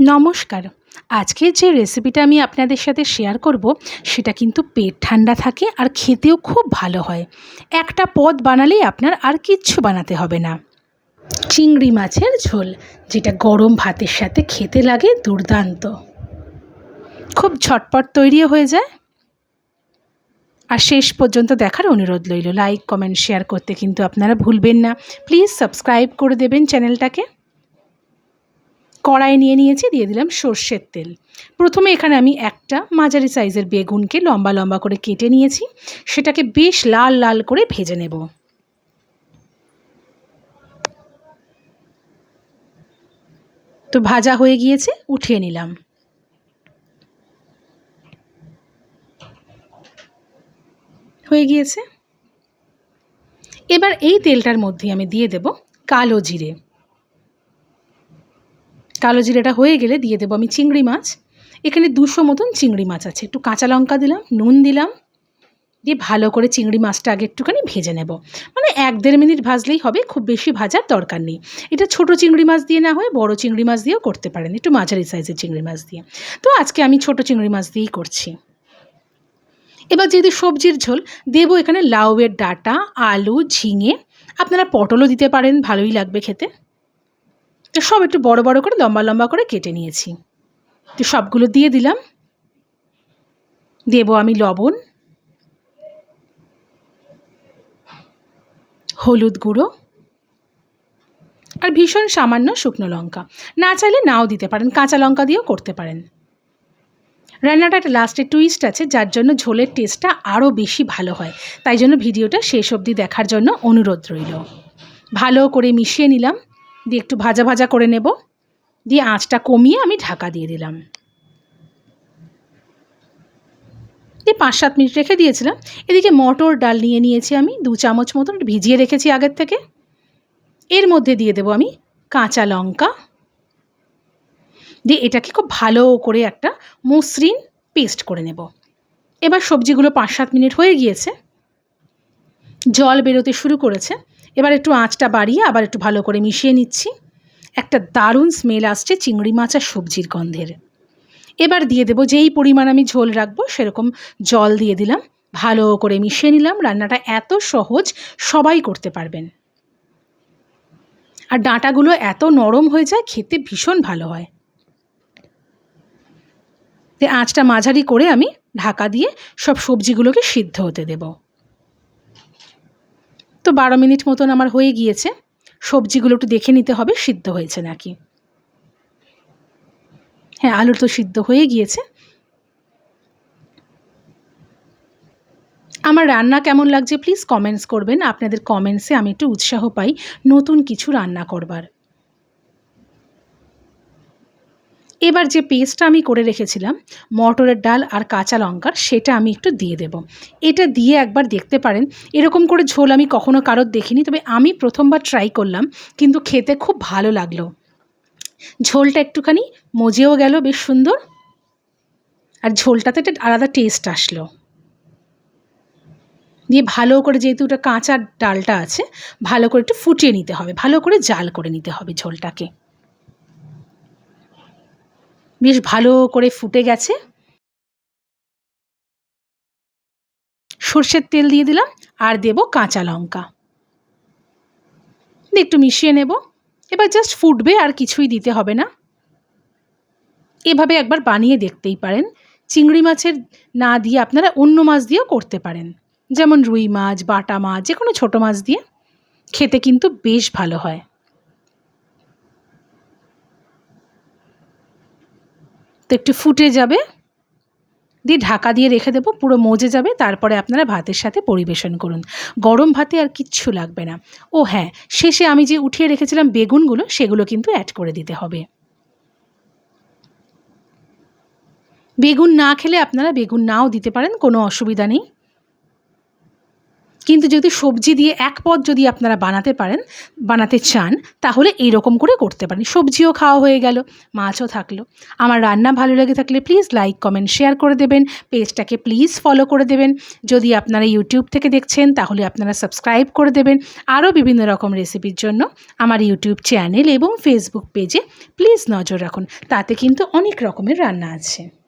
নমস্কার। আজকে যে রেসিপিটা আমি আপনাদের সাথে শেয়ার করব, সেটা কিন্তু পেট ঠান্ডা থাকে আর খেতেও খুব ভালো হয়। একটা পদ বানালেই আপনার আর কিচ্ছু বানাতে হবে না। চিংড়ি মাছের ঝোল, যেটা গরম ভাতের সাথে খেতে লাগে দুর্দান্ত। খুব ঝটপট তৈরিও হয়ে যায়। আর শেষ পর্যন্ত দেখার অনুরোধ রইল। লাইক কমেন্ট শেয়ার করতে কিন্তু আপনারা ভুলবেন না। প্লিজ সাবস্ক্রাইব করে দেবেন চ্যানেলটাকে। কড়াই নিয়ে নিয়েছি, দিয়ে দিলাম সর্ষের তেল। প্রথমে এখানে আমি একটা মাঝারি সাইজের বেগুনকে লম্বা লম্বা করে কেটে নিয়েছি, সেটাকে বেশ লাল লাল করে ভেজে নেব। তো ভাজা হয়ে গিয়েছে, উঠিয়ে নিলাম। হয়ে গিয়েছে। এবার এই তেলটার মধ্যে আমি দিয়ে দেব কালো জিরে। কালো জিরেটা হয়ে গেলে দিয়ে দেবো আমি চিংড়ি মাছ। এখানে দুশো মতন চিংড়ি মাছ আছে। একটু কাঁচা লঙ্কা দিলাম, নুন দিলাম, দিয়ে ভালো করে চিংড়ি মাছটা আগে একটুখানি ভেজে নেব। মানে এক দেড় মিনিট ভাজলেই হবে, খুব বেশি ভাজার দরকার নেই। এটা ছোট চিংড়ি মাছ দিয়ে না হয়, বড় চিংড়ি মাছ দিয়েও করতে পারেন, একটু মাঝারি সাইজের চিংড়ি মাছ দিয়ে। তো আজকে আমি ছোট চিংড়ি মাছ দিয়েই করছি। এবার যেহেতু সবজির ঝোল, দেবো এখানে লাউয়ের ডাটা, আলু, ঝিঙে। আপনারা পটলও দিতে পারেন, ভালোই লাগবে খেতে। তো সব একটু বড় বড় করে, লম্বা লম্বা করে কেটে নিয়েছি। তো সবগুলো দিয়ে দিলাম। দেবো আমি লবণ, হলুদ গুঁড়ো আর ভীষণ সামান্য শুকনো লঙ্কা। না চাইলে নাও দিতে পারেন, কাঁচা লঙ্কা দিয়েও করতে পারেন। রান্নাটা একটা লাস্টে টুইস্ট আছে, যার জন্য ঝোলের টেস্টটা আরও বেশি ভালো হয়। তাই জন্য ভিডিওটা শেষ অবধি দেখার জন্য অনুরোধ রইল। ভালো করে মিশিয়ে নিলাম। দিয়ে একটু ভাজা ভাজা করে নেব। দিয়ে আঁচটা কমিয়ে আমি ঢাকা দিয়ে দিলাম। দিয়ে পাঁচ সাত মিনিট রেখে দিয়েছিলাম। এদিকে মটর ডাল নিয়ে নিয়েছি আমি, দু চামচ মতন, ভিজিয়ে রেখেছি আগের থেকে। এর মধ্যে দিয়ে দেবো আমি কাঁচা লঙ্কা। দিয়ে এটাকে খুব ভালো করে একটা মসৃণ পেস্ট করে নেব। এবার সবজিগুলো পাঁচ সাত মিনিট হয়ে গিয়েছে। জল বেরোতে শুরু করেছে। এবার একটু আঁচটা বাড়িয়ে আবার একটু ভালো করে মিশিয়ে নিচ্ছি। একটা দারুণ স্মেল আসছে চিংড়ি মাছ আর সবজির গন্ধের। এবার দিয়ে দেবো যেই পরিমাণ আমি ঝোল রাখব সেরকম জল দিয়ে দিলাম, ভালো করে মিশিয়ে নিলাম, রান্নাটা এত সহজ সবাই করতে পারবেন। আর ডাঁটাগুলো এত নরম হয়ে যায় খেতে ভীষণ ভালো হয়। আঁচটা মাঝারি করে আমি ঢাকা দিয়ে সব সবজিগুলোকে সিদ্ধ হতে দেবো। তো বারো মিনিট মতন আমার হয়ে গিয়েছে। সবজিগুলো একটু দেখে নিতে হবে, সিদ্ধ হয়েছে নাকি? হ্যাঁ আলুর তো সিদ্ধ হয়ে গিয়েছে। আমার রান্না কেমন লাগছে প্লিজ কমেন্টস করবেন। আপনাদের কমেন্টসে আমি একটু উৎসাহ পাই নতুন কিছু রান্না করবার। এবার যে পেস্টটা আমি করে রেখেছিলাম, মটরের ডাল আর কাঁচা লঙ্কার, সেটা আমি একটু দিয়ে দেব। এটা দিয়ে একবার দেখতে পারেন। এরকম করে ঝোল আমি কখনো কারোর দেখিনি, তবে আমি প্রথমবার ট্রাই করলাম, কিন্তু খেতে খুব ভালো লাগল। ঝোলটা একটুখানি মজেও গেল, বেশ সুন্দর। আর ঝোলটাতে একটা আলাদা টেস্ট আসলো। দিয়ে ভালো করে যেহেতু ওটা কাঁচা ডালটা আছে, ভালো করে একটু ফুটিয়ে নিতে হবে, ভালো করে জাল করে নিতে হবে ঝোলটাকে। বেশ ভালো করে ফুটে গেছে। সর্ষের তেল দিয়ে দিলাম আর দেব কাঁচা লঙ্কা। একটু মিশিয়ে নেব। এবার জাস্ট ফুটবে, আর কিছুই দিতে হবে না। এভাবে একবার বানিয়ে দেখতেই পারেন। চিংড়ি মাছের না দিয়ে আপনারা অন্য মাছ দিয়েও করতে পারেন। যেমন রুই মাছ, বাটা মাছ যে কোনো ছোটো মাছ দিয়ে। খেতে কিন্তু বেশ ভালো হয়। তো একটু ফুটে যাবে। দিয়ে ঢাকা দিয়ে রেখে দেবো, পুরো মজে যাবে। তারপরে আপনারা ভাতের সাথে পরিবেশন করুন। গরম ভাতে আর কিচ্ছু লাগবে না। ও হ্যাঁ শেষে আমি যে উঠিয়ে রেখেছিলাম বেগুনগুলো, সেগুলো কিন্তু অ্যাড করে দিতে হবে। বেগুন না খেলে আপনারা বেগুন নাও দিতে পারেন, কোনো অসুবিধা নেই। কিন্তু যদি সবজি দিয়ে এক পদ যদি আপনারা বানাতে পারেন, বানাতে চান, তাহলে এই রকম করে করতে পারেন। সবজিও খাওয়া হয়ে গেল, মাছও থাকল। আমার রান্না ভালো লেগে থাকলে প্লিজ লাইক কমেন্ট শেয়ার করে দেবেন। পেজটাকে প্লিজ ফলো করে দেবেন। যদি আপনারা ইউটিউব থেকে দেখছেন, তাহলে আপনারা সাবস্ক্রাইব করে দেবেন। আরও বিভিন্ন রকম রেসিপির জন্য আমার ইউটিউব চ্যানেল এবং ফেসবুক পেজে প্লিজ নজর রাখুন। তাতে কিন্তু অনেক রকমের রান্না আছে।